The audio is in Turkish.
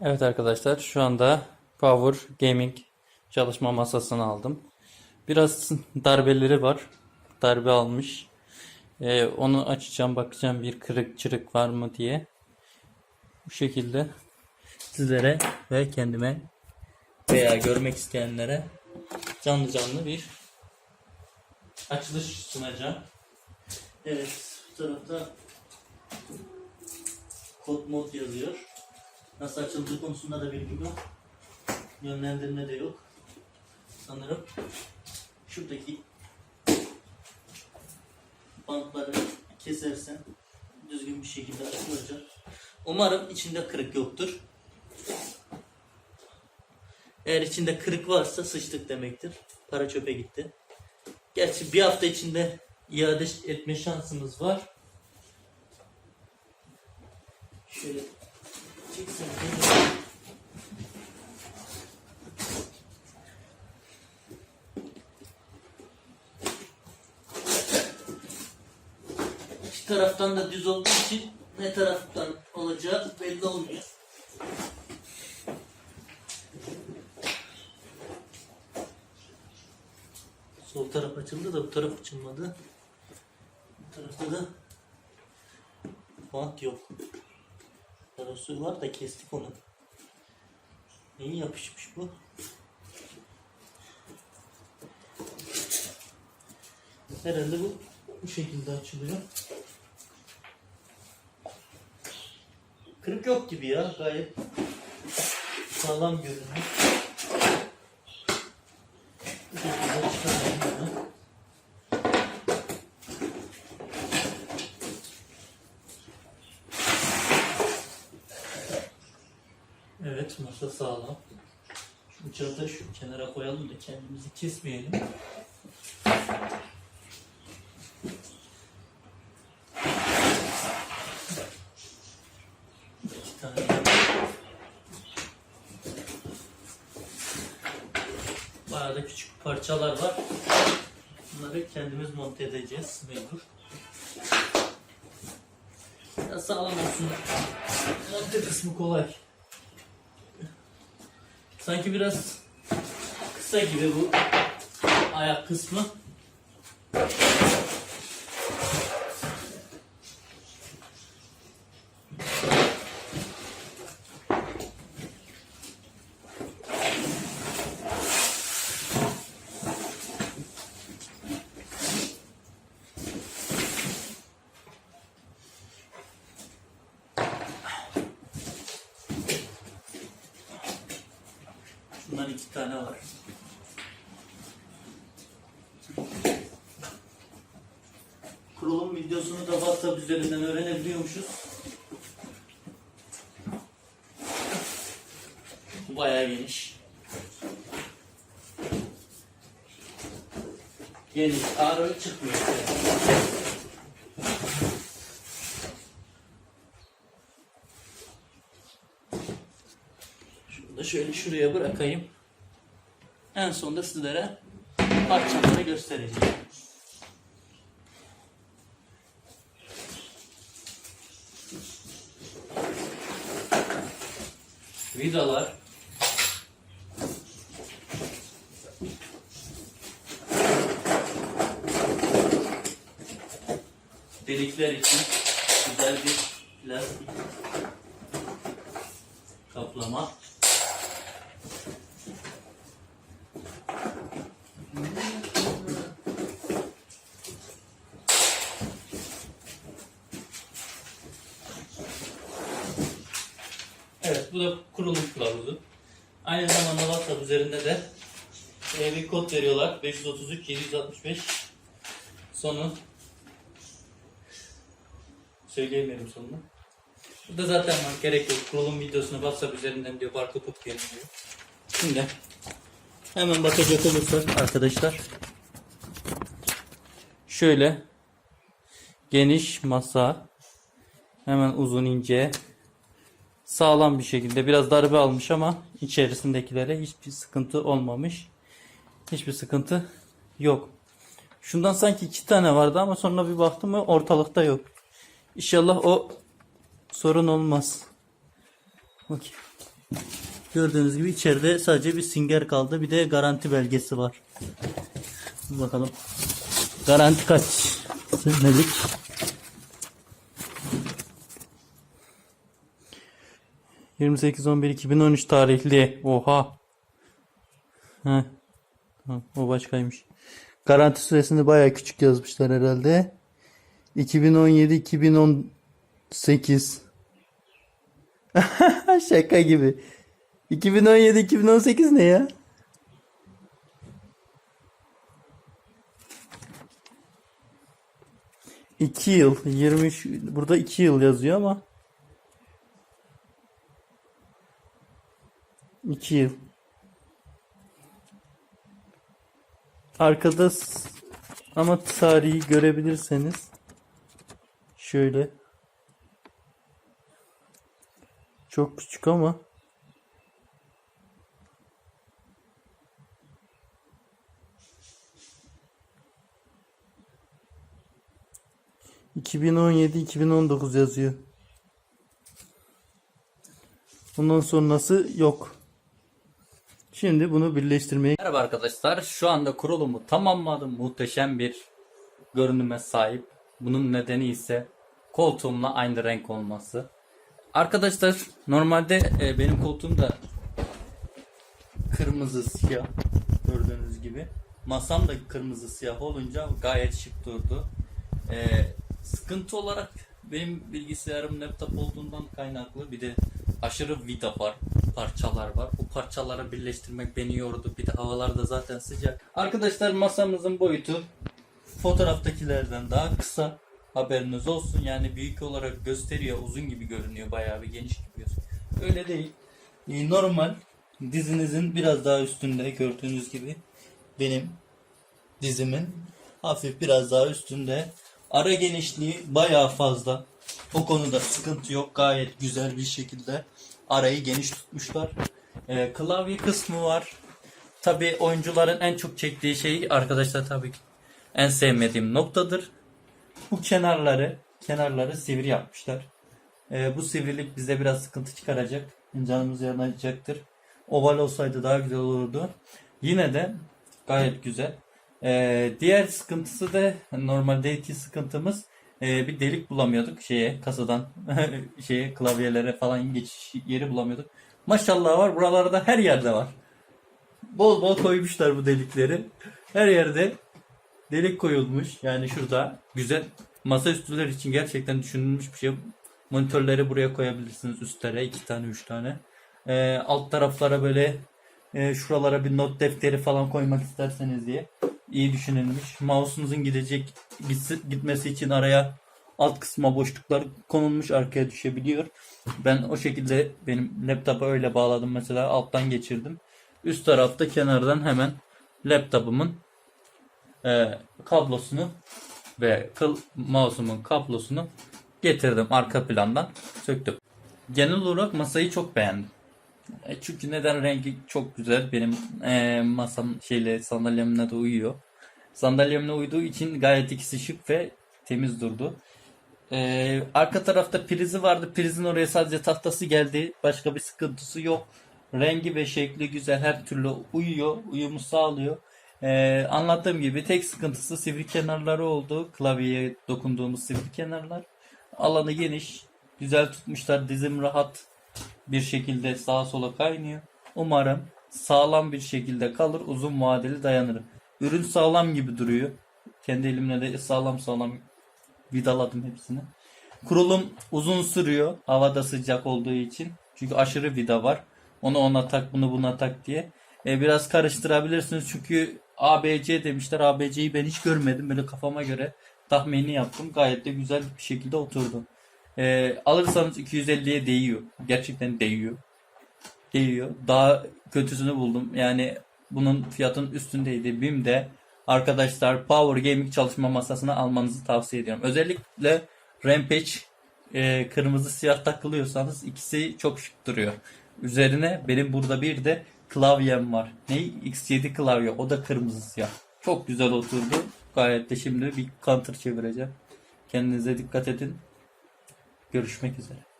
Evet arkadaşlar şu anda Power Gaming çalışma masasını aldım. Biraz darbeleri var. Darbe almış. Ee, onu açacağım bakacağım bir kırık çırık var mı diye. Bu şekilde sizlere ve kendime veya görmek isteyenlere canlı canlı bir açılış sunacağım. Evet bu tarafta kod mod yazıyor. Nasıl açıldığı konusunda da bilgi yok. Yönlendirme de yok. Sanırım şuradaki bantları kesersen düzgün bir şekilde açılacak. Umarım içinde kırık yoktur. Eğer içinde kırık varsa sıçtık demektir. Para çöpe gitti. Gerçi bir hafta içinde iade etme şansımız var. Şöyle. İki taraftan da düz olduğu için ne taraftan olacağı belli olmuyor. Sol taraf açıldı da bu taraf açılmadı. Bu tarafta da bant yok. Arası var da kestik onu. Neyi yapışmış bu? Herhalde bu bu şekilde açılıyor. Kırık yok gibi ya. Gayet sağlam görünüyor. Bu şekilde çıkaralım bunu. Evet masa sağlam. Şu bıçağı şu kenara koyalım da kendimizi kesmeyelim. İki tane küçük parçalar var. Bunları kendimiz monte edeceğiz mecbur. Biraz sağlam olsun. Monte kısmı kolay. Sanki biraz kısa gibi bu ayak kısmı. Şundan iki tane var. Kurulum videosunu da WhatsApp üzerinden öğrenebiliyormuşuz. Bu bayağı geniş. Geniş, ağır çıkmıyor. Şunu da şöyle şuraya bırakayım. En sonunda sizlere parçaları göstereceğim. Vidalar. Delikler için güzel bir plastik kaplama. Evet bu da kurulum kılavuzu. Aynı zamanda WhatsApp üzerinde de e, bir kod veriyorlar. 533 765 sonu söyleyemiyorum sonunu. Burada zaten var, gerek yok. Kurulum videosunu WhatsApp üzerinden diyor barkod okuyalım diyor. Şimdi hemen bakacak olursak arkadaşlar şöyle geniş masa hemen uzun ince sağlam bir şekilde biraz darbe almış ama içerisindekilere hiçbir sıkıntı olmamış. Hiçbir sıkıntı yok. Şundan sanki iki tane vardı ama sonra bir baktım mı ortalıkta yok. İnşallah o sorun olmaz. Bakayım. Gördüğünüz gibi içeride sadece bir singer kaldı. Bir de garanti belgesi var. Bakalım. Garanti kaç senelik? ...28-11-2013 tarihli. Oha. Heh. O başkaymış. Garanti süresini bayağı küçük yazmışlar herhalde. 2017-2018. Şaka gibi. 2017-2018 ne ya? İki yıl. 23. Burada iki yıl yazıyor ama. İki yıl. Arkada ama tarihi görebilirseniz şöyle çok küçük ama ...2017-2019 yazıyor. Bundan sonrası yok. Şimdi bunu birleştirmeye... Merhaba arkadaşlar. Şu anda kurulumu tamamladım. Muhteşem bir görünüme sahip. Bunun nedeni ise koltuğumla aynı renk olması. Arkadaşlar normalde e, benim koltuğum da kırmızı siyah gördüğünüz gibi. Masam da kırmızı siyah olunca gayet şık durdu. E, sıkıntı olarak benim bilgisayarım laptop olduğundan kaynaklı bir de aşırı vida var, parçalar var. Bu parçaları birleştirmek beni yordu. Bir de havalar da zaten sıcak. Arkadaşlar masamızın boyutu fotoğraftakilerden daha kısa. Haberiniz olsun. Yani büyük olarak gösteriyor. Uzun gibi görünüyor. Bayağı bir geniş gibi gözüküyor. Öyle değil. E, Normal dizinizin biraz daha üstünde gördüğünüz gibi benim dizimin hafif biraz daha üstünde. Ara genişliği bayağı fazla. O konuda sıkıntı yok. Gayet güzel bir şekilde arayı geniş tutmuşlar. Ee, klavye kısmı var. Tabi oyuncuların en çok çektiği şey arkadaşlar tabii ki en sevmediğim noktadır. Bu kenarları kenarları sivri yapmışlar. Ee, bu sivrilik bize biraz sıkıntı çıkaracak. Canımız yanacaktır. Oval olsaydı daha güzel olurdu. Yine de gayet güzel. Ee, diğer sıkıntısı da normaldeki sıkıntımız e, bir delik bulamıyorduk şeye kasadan şeye klavyelere falan geçiş yeri bulamıyorduk. Maşallah var buralarda her yerde var. Bol bol koymuşlar bu delikleri. Her yerde delik koyulmuş. Yani şurada güzel masaüstüler için gerçekten düşünülmüş bir şey. Monitörleri buraya koyabilirsiniz üstlere iki tane üç tane. Ee, alt taraflara böyle e, şuralara bir not defteri falan koymak isterseniz diye iyi düşünülmüş. Mouse'unuzun gidecek gitsi, gitmesi için araya alt kısma boşluklar konulmuş arkaya düşebiliyor. Ben o şekilde benim laptopa öyle bağladım mesela alttan geçirdim. Üst tarafta kenardan hemen laptopumun e, kablosunu ve kıl mouse'umun kablosunu getirdim arka plandan söktüm. Genel olarak masayı çok beğendim. E, Çünkü neden rengi çok güzel. Benim e, masam şeyle sandalyemle de uyuyor. Sandalyemle uyduğu için gayet ikisi şık ve temiz durdu. E, arka tarafta prizi vardı. Prizin oraya sadece tahtası geldi. Başka bir sıkıntısı yok. Rengi ve şekli güzel. Her türlü uyuyor. Uyumu sağlıyor. E, anlattığım gibi tek sıkıntısı sivri kenarları oldu. Klavyeye dokunduğumuz sivri kenarlar. Alanı geniş. Güzel tutmuşlar. Dizim rahat bir şekilde sağa sola kaynıyor. Umarım sağlam bir şekilde kalır, uzun vadeli dayanır. Ürün sağlam gibi duruyor. Kendi elimle de sağlam sağlam vidaladım hepsini. Kurulum uzun sürüyor havada sıcak olduğu için. Çünkü aşırı vida var. Onu ona tak, bunu buna tak diye. E, biraz karıştırabilirsiniz çünkü ABC demişler. ABC'yi ben hiç görmedim. Böyle kafama göre tahmini yaptım. Gayet de güzel bir şekilde oturdu. E, alırsanız 250'ye değiyor. Gerçekten değiyor. Değiyor. Daha kötüsünü buldum. Yani bunun fiyatın üstündeydi. BİM'de arkadaşlar Power Gaming çalışma masasına almanızı tavsiye ediyorum. Özellikle Rampage e, kırmızı siyah takılıyorsanız ikisi çok şık duruyor. Üzerine benim burada bir de klavyem var. Ne? X7 klavye. O da kırmızı siyah. Çok güzel oturdu. Gayet de şimdi bir counter çevireceğim. Kendinize dikkat edin. Görüşmek üzere.